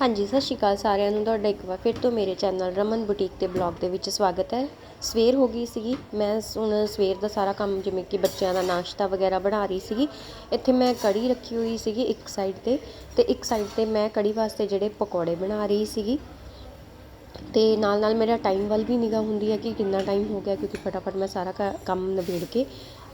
ਹਾਂਜੀ, ਸਤਿ ਸ਼੍ਰੀ ਅਕਾਲ ਸਾਰਿਆਂ ਨੂੰ। ਤੁਹਾਡਾ ਇੱਕ ਵਾਰ ਫਿਰ ਤੋਂ ਮੇਰੇ ਚੈਨਲ ਰਮਨ ਬੁਟੀਕ ਤੇ ਬਲੌਗ ਦੇ ਵਿੱਚ ਸਵਾਗਤ ਹੈ। ਸਵੇਰ ਹੋ ਗਈ ਸੀਗੀ। ਮੈਂ ਹੁਣ ਸਵੇਰ ਦਾ ਸਾਰਾ ਕੰਮ ਜਿਵੇਂ ਕਿ ਬੱਚਿਆਂ ਦਾ ਨਾਸ਼ਤਾ ਵਗੈਰਾ ਬਣਾ ਰਹੀ ਸੀਗੀ। ਇੱਥੇ ਮੈਂ ਕੜੀ ਰੱਖੀ ਹੋਈ ਸੀਗੀ ਇੱਕ ਸਾਈਡ ਤੇ ਤੇ ਇੱਕ ਸਾਈਡ ਤੇ ਮੈਂ ਕੜੀ ਵਾਸਤੇ ਜਿਹੜੇ ਪਕੌੜੇ ਬਣਾ ਰਹੀ ਸੀਗੀ। ਤੇ ਨਾਲ ਨਾਲ ਮੇਰਾ ਟਾਈਮ ਵੱਲ ਵੀ ਨਿਗਾਹ ਹੁੰਦੀ ਹੈ ਕਿ ਕਿੰਨਾ ਟਾਈਮ ਹੋ ਗਿਆ ਕਿਉਂਕਿ ਫਟਾਫਟ ਮੈਂ ਸਾਰਾ ਕ- ਕੰਮ ਨਿਬੇੜ ਕੇ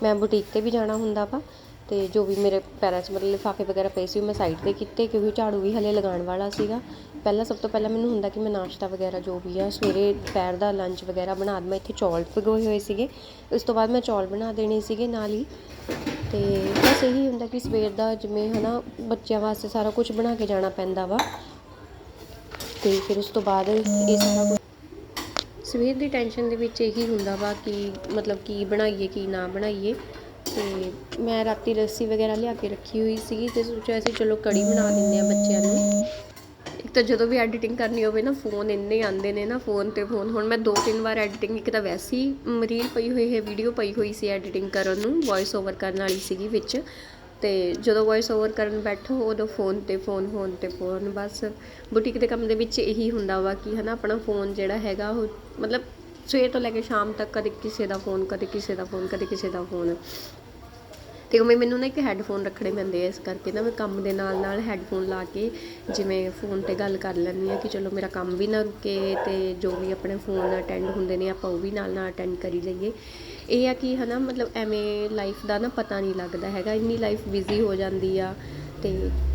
ਮੈਂ ਬੁਟੀਕ ਤੇ ਵੀ ਜਾਣਾ ਹੁੰਦਾ ਵਾ। ਅਤੇ ਜੋ ਵੀ ਮੇਰੇ ਪੈਰਾਂ 'ਚ ਮਤਲਬ ਲਿਫਾਫੇ ਵਗੈਰਾ ਪਏ ਸੀ ਉਹ ਮੈਂ ਸਾਈਡ ਤੇ ਕੀਤੇ ਕਿਉਂਕਿ ਝਾੜੂ ਵੀ ਹਲੇ ਲਗਾਉਣ ਵਾਲਾ ਸੀਗਾ। ਪਹਿਲਾਂ ਸਭ ਤੋਂ ਪਹਿਲਾਂ ਮੈਨੂੰ ਹੁੰਦਾ ਕਿ ਮੈਂ ਨਾਸ਼ਤਾ ਵਗੈਰਾ ਜੋ ਵੀ ਆ, ਸਵੇਰੇ ਦੁਪਹਿਰ ਦਾ ਲੰਚ ਵਗੈਰਾ ਬਣਾ ਦੇਵਾਂ ਇੱਥੇ ਚੌਲ ਭਿਗੋਏ ਹੋਏ ਸੀਗੇ। ਉਸ ਤੋਂ ਬਾਅਦ ਮੈਂ ਚੌਲ ਬਣਾ ਦੇਣੇ ਸੀਗੇ ਨਾਲ ਹੀ। ਅਤੇ ਬਸ ਇਹੀ ਹੁੰਦਾ ਕਿ ਸਵੇਰ ਦਾ ਜਿਵੇਂ ਹੈ ਨਾ ਬੱਚਿਆਂ ਵਾਸਤੇ ਸਾਰਾ ਕੁਝ ਬਣਾ ਕੇ ਜਾਣਾ ਪੈਂਦਾ ਵਾ। ਅਤੇ ਫਿਰ ਉਸ ਤੋਂ ਬਾਅਦ ਇਹ ਸਾਰਾ ਕੁਝ ਸਵੇਰ ਦੀ ਟੈਨਸ਼ਨ ਦੇ ਵਿੱਚ ਇਹੀ ਹੁੰਦਾ ਵਾ ਕਿ ਮਤਲਬ ਕੀ ਬਣਾਈਏ, ਕੀ ਨਾ ਬਣਾਈਏ। ਤੇ ਮੈਂ ਰਾਤੀ ਲੱਸੀ ਵਗੈਰਾ ਲਿਆ ਕੇ ਰੱਖੀ ਹੋਈ ਸੀਗੀ ਤੇ ਸੋਚਿਆ ਸੀ ਚਲੋ ਕੜੀ ਬਣਾ ਦਿੰਦੇ ਆ ਬੱਚਿਆਂ ਨੂੰ। ਇੱਕ ਤਾਂ ਜਦੋਂ ਵੀ ਐਡੀਟਿੰਗ ਕਰਨੀ ਹੋਵੇ ਨਾ ਫੋਨ ਇੰਨੇ ਆਉਂਦੇ ਨੇ ਨਾ ਫੋਨ ਤੇ ਫੋਨ ਹੁਣ ਮੈਂ ਦੋ ਤਿੰਨ ਵਾਰ ਐਡੀਟਿੰਗ ਇੱਕ ਤਾਂ ਵੈਸੇ ਹੀ ਰੀਲ ਪਈ ਹੋਈ ਹੈ ਵੀਡੀਓ ਪਈ ਹੋਈ ਸੀ ਐਡੀਟਿੰਗ ਕਰਨ ਨੂੰ ਵੌਇਸ ਓਵਰ ਕਰਨ ਵਾਲੀ ਸੀਗੀ ਵਿੱਚ। ਤੇ ਜਦੋਂ ਵੌਇਸ ਓਵਰ ਕਰਨ ਬੈਠੋ, ਉਦੋਂ ਫੋਨ ਤੇ ਫੋਨ ਫੋਨ ਤੇ ਫੋਨ ਬਸ ਬੁਟੀਕ ਦੇ ਕੰਮ ਦੇ ਵਿੱਚ ਇਹੀ ਹੁੰਦਾ ਵਾ ਕਿ ਹਨਾ, ਆਪਣਾ ਫੋਨ ਜਿਹੜਾ ਹੈਗਾ ਉਹ ਮਤਲਬ ਸਵੇਰ ਤੋਂ ਲੈ ਕੇ ਸ਼ਾਮ ਤੱਕ ਕਦੇ ਕਿਸੇ ਦਾ ਫੋਨ ਕਦੇ ਕਿਸੇ ਦਾ ਫੋਨ ਕਦੇ ਕਿਸੇ ਦਾ ਫੋਨ ਤੇ ਉਵੇਂ ਮੈਨੂੰ ਨਾ ਇੱਕ ਹੈੱਡਫੋਨ ਰੱਖਣੇ ਪੈਂਦੇ ਆ ਇਸ ਕਰਕੇ ਨਾ ਮੈਂ ਕੰਮ ਦੇ ਨਾਲ ਨਾਲ ਹੈੱਡਫੋਨ ਲਾ ਕੇ ਜਿਵੇਂ ਫੋਨ ਤੇ ਗੱਲ ਕਰ ਲੈਂਦੀ ਹਾਂ ਕਿ ਚਲੋ ਮੇਰਾ ਕੰਮ ਵੀ ਨਾ ਰੁਕੇ ਤੇ ਜੋ ਵੀ ਆਪਣੇ ਫੋਨ ਅਟੈਂਡ ਹੁੰਦੇ ਨੇ ਆਪਾਂ ਉਹ ਵੀ ਨਾਲ ਨਾਲ ਅਟੈਂਡ ਕਰੀ ਜਾਈਏ ਇਹ ਆ ਕਿ ਹੈ ਨਾ ਮਤਲਬ ਐਵੇਂ ਲਾਈਫ ਦਾ ਨਾ ਪਤਾ ਨਹੀਂ ਲੱਗਦਾ ਹੈਗਾ, ਇੰਨੀ ਲਾਈਫ ਬਿਜ਼ੀ ਹੋ ਜਾਂਦੀ ਆ ਅਤੇ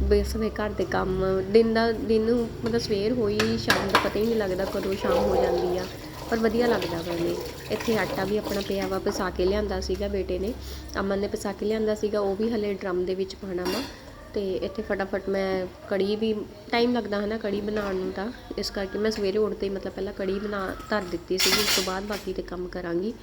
ਬਸ ਵੇ ਘਰ ਦੇ ਕੰਮ ਦਿਨ ਦਾ, ਦਿਨ ਮਤਲਬ ਸਵੇਰ ਹੋਈ ਸ਼ਾਮ ਦਾ ਪਤਾ ਹੀ ਨਹੀਂ ਲੱਗਦਾ ਕਦੋਂ ਸ਼ਾਮ ਹੋ ਜਾਂਦੀ ਆ। ਪਰ ਵਧੀਆ ਲੱਗਦਾ ਵਾ ਐਵੇਂ ਇੱਥੇ ਆਟਾ ਵੀ ਆਪਣਾ ਪਿਆ ਵਾ, ਪਸਾ ਕੇ ਲਿਆਂਦਾ ਸੀਗਾ ਬੇਟੇ ਨੇ। ਅਮਨ ਨੇ ਪਸਾ ਕੇ ਲਿਆਂਦਾ ਸੀਗਾ, ਉਹ ਵੀ ਹਲੇ ਡਰਮ ਦੇ ਵਿੱਚ ਪਾਣਾ ਵਾ। ਤੇ ਇੱਥੇ ਫਟਾਫਟ ਮੈਂ ਕੜੀ ਵੀ, ਟਾਈਮ ਲੱਗਦਾ ਹੈ ਨਾ ਕੜੀ ਬਣਾਉਣ ਨੂੰ ਤਾਂ। ਇਸ ਕਰਕੇ ਮੈਂ ਸਵੇਰੇ ਉੱਠਦੇ ਹੀ ਮਤਲਬ ਪਹਿਲਾਂ ਕੜੀ ਬਣਾ, ਧਰ ਦਿੱਤੀ ਸੀਗੀ, ਉਸ ਤੋਂ ਬਾਅਦ ਬਾਕੀ ਤੇ ਕੰਮ ਕਰਾਂਗੀ।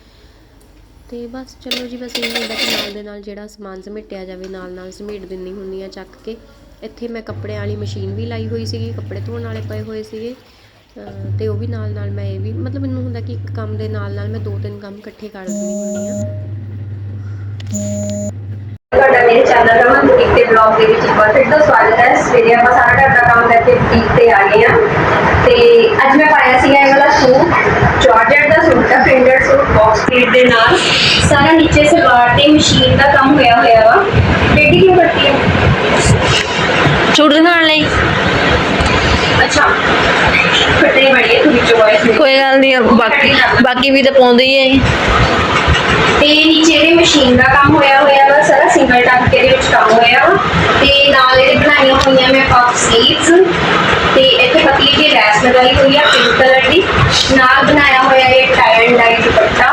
ਤੇ ਬਸ ਚਲੋ ਜੀ, ਬਸ ਇਹ ਹੁੰਦਾ ਕਿ ਨਾਲ ਦੇ ਨਾਲ ਜਿਹੜਾ ਸਮਾਨ ਸਮੇਟਿਆ ਜਾਵੇ, ਨਾਲ ਨਾਲ ਸਮੇਟ ਦਿੰਨੀ ਹੁੰਦੀ ਆ ਚੱਕ ਕੇ। ਇੱਥੇ ਮੈਂ ਕੱਪੜਿਆਂ ਵਾਲੀ ਮਸ਼ੀਨ ਵੀ ਲਾਈ ਹੋਈ ਸੀਗੀ, ਕੱਪੜੇ ਧੋਣ ਵਾਲੇ ਪਏ ਹੋਏ ਸੀਗੇ। ਤੇ ਉਹ ਵੀ ਨਾਲ ਨਾਲ ਮੈਂ ਇਹ ਵੀ ਮਤਲਬ ਮੈਨੂੰ ਹੁੰਦਾ ਕਿ ਇੱਕ ਕੰਮ ਦੇ ਨਾਲ ਨਾਲ ਮੈਂ ਦੋ ਤਿੰਨ ਕੰਮ ਇਕੱਠੇ ਕਰ ਦਿੰਦੀ ਹੁੰਦੀ ਆ ਤੁਹਾਡਾ ਮੇਰੇ ਚੈਨਲ ਰਮਨ ਬੁਟੀਕ ਤੇ ਬਲੌਗ ਦੇ ਵਿੱਚ ਇੱਕ ਵਾਰ ਫਿਰ ਤੋਂ ਸਵਾਗਤ ਹੈ। ਸਵੇਰੇ ਆਪਾਂ ਸਾਰਾ ਘਰ ਦਾ ਕੰਮ ਕਰਕੇ ਬੁਟੀਕ ਤੇ ਆ ਗਏ ਆ ਤੇ ਅੱਜ ਮੈਂ ਪਾਇਆ ਸੀਗਾ ਇਹ ਵਾਲਾ ਸੂਟ ਜਾਰਜਟ ਦਾ ਸੂਟ ਹੈ ਪ੍ਰਿੰਟਡ ਸੂਟ ਬਾਕਸ ਪ੍ਰਿੰਟ ਦੇ ਨਾਲ। ਸਾਰਾ ਨੀਚੇ ਸਲਵਾਰ ਤੇ ਮਸ਼ੀਨ ਦਾ ਕੰਮ ਹੋਇਆ ਹੋਇਆ ਵਾ। ਬੇਟੀ ਕਿਉਂ ਕਰਤੀ ਹੈ? ਸੂਟ ਦਿਖਾਉਣ ਲਈ। ਕੋਈ ਗੱਲ ਨਹੀਂ ਬਾਕੀ ਬਾਕੀ ਵੀ ਤਾਂ ਪਾਉਂਦੇ ਹੀ ਹੈ ਤੇ ਨੀਚੇ ਦੇ ਮਸ਼ੀਨ ਦਾ ਕੰਮ ਹੋਇਆ ਹੋਇਆ ਵਾ, ਸਾਰਾ ਸਿੰਗਲ ਟਾਂਕੇ ਦੇ ਵਿੱਚ ਕੰਮ ਹੋਇਆ ਵਾ। ਤੇ ਨਾਲ ਇਹਦੇ ਬਣਾਈਆਂ ਹੋਈਆਂ ਮੈਂ ਪਫ ਸਲੀਵਸ ਤੇ ਇੱਥੇ ਪਤਲੀ ਜਿਹੀ ਲੈਸ ਲਗਾਈ ਹੋਈ ਆ ਪਿੰਕ ਕਲਰ ਦੀ। ਨਾਲ ਬਣਾਇਆ ਹੋਇਆ ਇਹ tie and dye dupatta.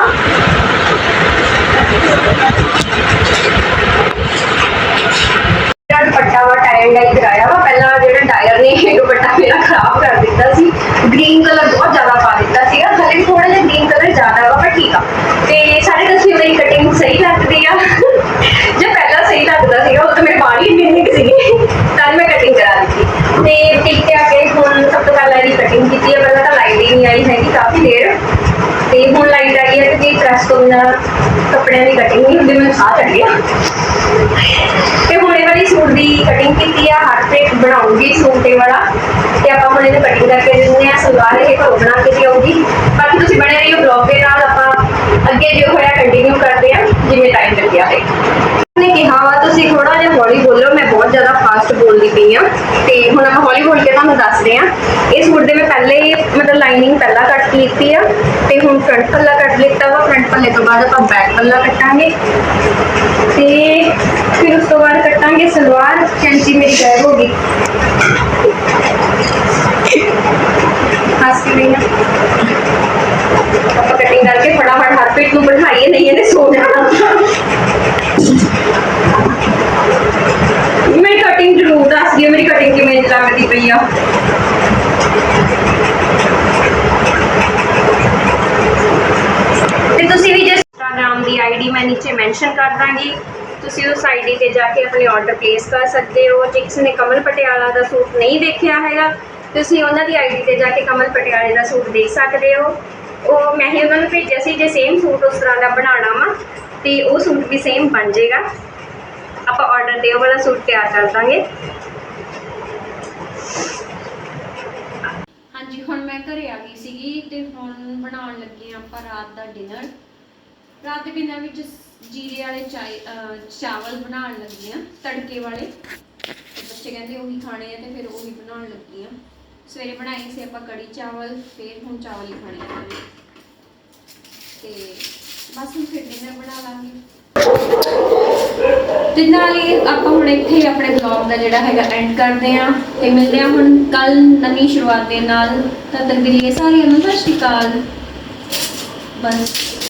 Dupatta ਵਾ ਟਾਈ ਐਂਡ ਡਾਈ ਮੇਰਾ ਖਰਾਬ ਕਰ ਦਿੱਤਾ ਸੀ ਗ੍ਰੀਨ ਕਲਰ ਬਹੁਤ ਜ਼ਿਆਦਾ ਪਾ ਦਿੱਤਾ ਸੀਗਾ। ਹਲੇ ਥੋੜਾ ਜਿਹਾ ਗ੍ਰੀਨ ਕਲਰ ਜ਼ਿਆਦਾ ਵਾ, ਪਰ ਠੀਕ ਆ। ਤੇ ਸਾਰੇ ਦੱਸਿਓ ਮੇਰੀ ਕਟਿੰਗ ਸਹੀ ਲੱਗਦੀ ਆ। ਜੇ ਪਹਿਲਾਂ ਸਹੀ ਲੱਗਦਾ ਸੀਗਾ, ਉਹ ਤਾਂ ਮੇਰੇ ਬਾਲ ਹੀ ਇੰਨੇ ਕੁ ਸੀਗੇ। ਤਾਂ ਮੈਂ ਕਟਿੰਗ ਕਰਾ ਦਿੱਤੀ। ਤੇ ਟਿਕ ਤੇ ਆ ਕੇ ਹੁਣ ਸਭ ਤੋਂ ਪਹਿਲਾਂ ਇਹਦੀ ਕਟਿੰਗ ਕੀਤੀ ਹੈ ਪਹਿਲਾਂ ਤਾਂ ਲਾਈਟ ਹੀ ਨਹੀਂ ਆਈ ਹੈਗੀ ਕਾਫੀ ਦੇਰ। ਤੇ ਹੁਣ ਲਾਈਟ ਆਈ ਹੈ ਕਿ ਪ੍ਰੈਸ ਤੋਂ ਬਿਨਾਂ ਕੱਪੜਿਆਂ ਦੀ ਕਟਿੰਗ ਨਹੀਂ ਹੁੰਦੀ, ਮੈਨੂੰ ਸਾਹ ਚੜ ਗਿਆ। ਤੇ ਹੁਣ ਇਹ ਵਾਲੀ ਸੂਟ ਦੀ ਕਟਿੰਗ ਕੀਤੀ ਆ ਹੱਥ ਤੇ ਬਣਾਉਂਗੀ ਸੂਟ ਇਹ ਵਾਲਾ। ਆਪਾਂ ਹੁਣ ਕਟਿੰਗ ਕਰਕੇ ਦਿੰਦੇ ਆ ਸਲਵਾਰ ਇਹ ਘਰੋਂ ਬਣਾ ਕੇ ਦਿਆਉਗੀ ਬਾਕੀ ਤੁਸੀਂ ਬਣੇ ਰਹੀਓ ਬਲੌਗ ਦੇ ਨਾਲ, ਆਪਾਂ ਅੱਗੇ ਜੋ ਹੋਇਆ ਕੰਟੀਨਿਊ ਕਰਦੇ ਆ ਜਿਵੇਂ ਟਾਈਮ ਲੱਗਿਆ ਹੈ ਨੇ ਕਿਹਾ ਵਾ ਤੁਸੀਂ ਥੋੜਾ ਜਿਹਾ ਹੌਲੀ ਬੋਲੋ, ਮੈਂ ਬਹੁਤ ਜ਼ਿਆਦਾ ਫਾਸਟ ਬੋਲਦੀ ਪਈ ਆ ਤੇ ਹੁਣ ਆਪਾਂ ਹੌਲੀ ਬੋਲ ਕੇ ਤੁਹਾਨੂੰ ਦੱਸਦੇ ਆ ਇਹ ਸੂਟ ਦੇ ਮੈਂ ਪਹਿਲੇ ਮਤਲਬ ਲਾਈਨਿੰਗ ਪਹਿਲਾਂ ਕੱਟ ਲਿੱਤੀ ਆ। ਤੇ ਹੁਣ ਫਰੰਟ ਪੱਲਾ ਕੱਟ ਲਿੱਤਾ ਵਾ। ਫਰੰਟ ਪੱਲੇ ਤੋਂ ਬਾਅਦ ਆਪਾਂ ਬੈਕ ਪੱਲਾ ਕੱਟਾਂਗੇ। ਤੇ ਫਿਰ ਉਸ ਤੋਂ ਬਾਅਦ ਕੱਟਾਂਗੇ ਸਲਵਾਰ। ਕੈਂਚੀ ਮੇਰੀ ਗਾਇਬ ਹੋ ਗਈ। ਹੱਸ ਕੇ ਨਹੀਂ ਆਪਾਂ ਕਟਿੰਗ ਕਰਕੇ ਫਟਾਫਟ ਹਰਪ੍ਰੀਤ ਨੂੰ ਬਿਠਾਈਏ, ਨਹੀਂ ਇਹਨੇ ਸੋ ਜਾਣਾ ਮੇਰੀ ਕਟਿੰਗ ਜ਼ਰੂਰ ਦੱਸ ਦਿਓ, ਮੇਰੀ ਕਟਿੰਗ ਕਿਵੇਂ ਲੱਗਦੀ ਪਈ ਆ। ਤੇ ਤੁਸੀਂ ਵੀ ਜੇ ਇੰਸਟਾਗ੍ਰam ਦੀ ਆਈਡੀ ਮੈਂ ਨੀਚੇ ਮੈਂਸ਼ਨ ਕਰ ਦਾਂਗੀ। ਤੁਸੀਂ ਉਸ ਆਈਡੀ ਤੇ ਜਾ ਕੇ ਆਪਣੇ ਆਰਡਰ ਪਲੇਸ ਕਰ ਸਕਦੇ ਹੋ। ਜੇ ਕਿਸੇ ਨੇ ਕਮਲ ਪਟਿਆਲਾ ਦਾ ਸੂਟ ਨਹੀਂ ਦੇਖਿਆ ਹੈਗਾ ਤੁਸੀਂ ਉਹਨਾਂ ਦੀ ਆਈਡੀ ਤੇ ਜਾ ਕੇ ਕਮਲ ਪਟਿਆਲੇ ਦਾ ਸੂਟ ਦੇਖ ਸਕਦੇ ਹੋ। ਉਹ ਮੈਂ ਹੀ ਉਹਨਾਂ ਨੂੰ ਭੇਜਿਆ ਸੀ ਜੇ ਸੇਮ ਸੂਟ ਉਸ ਤਰ੍ਹਾਂ ਦਾ ਬਣਾਉਣਾ ਵਾ, ਤੇ ਉਹ ਸੂਟ ਵੀ ਸੇਮ ਬਣ ਜਾਏਗਾ। ਆਪਾਂ ਆਰਡਰ ਤੇ ਉਹ ਵਾਲਾ ਸੂਟ ਤਿਆਰ ਕਰ ਦਾਂਗੇ। ਮੈਂ ਘਰੇ ਆ ਗਈ ਸੀਗੀ ਤੇ ਹੁਣ ਬਣਾਉਣ ਲੱਗੇ ਆਪਾਂ ਰਾਤ ਦਾ ਡਿਨਰ ਰਾਤ ਦੇ ਡਿਨਰ ਵਿੱਚ ਜੀਰੇ ਵਾਲੇ ਚਾਵਲ ਬਣਾਉਣ ਲੱਗੀ ਹਾਂ, ਤੜਕੇ ਵਾਲੇ। ਬੱਚੇ ਕਹਿੰਦੇ ਉਹੀ ਖਾਣੇ ਆ ਤੇ ਫਿਰ ਉਹੀ ਬਣਾਉਣ ਲੱਗੀ ਹਾਂ। ਸਵੇਰੇ ਬਣਾਈ ਸੀ ਆਪਾਂ ਕੜੀ ਚਾਵਲ, ਫਿਰ ਹੁਣ ਚਾਵਲ ਹੀ ਖਾਣੇ ਆ। ਤੇ ਬਸ ਹੁਣ ਫਿਰ ਡਿਨਰ ਬਣਾ ਲਾਂਗੇ। ਤੇ ਨਾਲ ਹੀ ਆਪਾਂ ਹੁਣ ਇੱਥੇ ਹੀ ਆਪਣੇ ਵਲੌਗ ਦਾ ਜਿਹੜਾ ਹੈਗਾ ਐਂਡ ਕਰਦੇ ਆਂ ਤੇ ਮਿਲਦੇ ਆਂ ਹੁਣ ਕੱਲ ਨਵੀਂ ਸ਼ੁਰੂਆਤ ਦੇ ਨਾਲ। ਤਦ ਤੱਕ ਦੇ ਲਈ ਸਾਰਿਆਂ ਨੂੰ ਸਤਿ ਸ਼੍ਰੀ ਅਕਾਲ। ਬਸ।